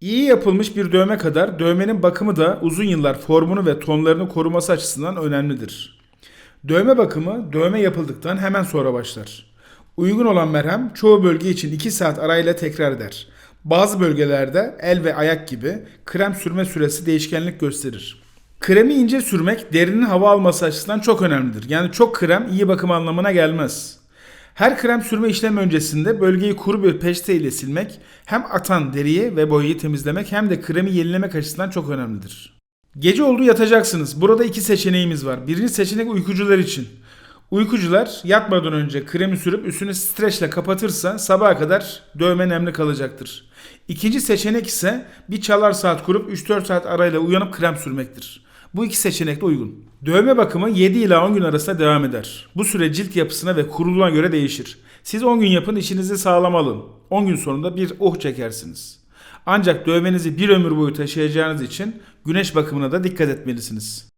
İyi yapılmış bir dövme kadar dövmenin bakımı da uzun yıllar formunu ve tonlarını koruması açısından önemlidir. Dövme bakımı dövme yapıldıktan hemen sonra başlar. Uygun olan merhem çoğu bölge için 2 saat arayla tekrar eder. Bazı bölgelerde el ve ayak gibi krem sürme süresi değişkenlik gösterir. Kremi ince sürmek derinin hava alması açısından çok önemlidir. Yani çok krem iyi bakım anlamına gelmez. Her krem sürme işlemi öncesinde bölgeyi kuru bir peçete ile silmek hem atan deriyi ve boyayı temizlemek hem de kremi yenilemek açısından çok önemlidir. Gece oldu yatacaksınız. Burada iki seçeneğimiz var. Birinci seçenek uykucular için. Uykucular yatmadan önce kremi sürüp üstünü streçle kapatırsa sabaha kadar dövme nemli kalacaktır. İkinci seçenek ise bir çalar saat kurup 3-4 saat arayla uyanıp krem sürmektir. Bu iki seçenek de uygun. Dövme bakımı 7 ila 10 gün arasında devam eder. Bu süre cilt yapısına ve kuruluğuna göre değişir. Siz 10 gün yapın işinizi sağlam alın. 10 gün sonunda bir oh çekersiniz. Ancak dövmenizi bir ömür boyu taşıyacağınız için güneş bakımına da dikkat etmelisiniz.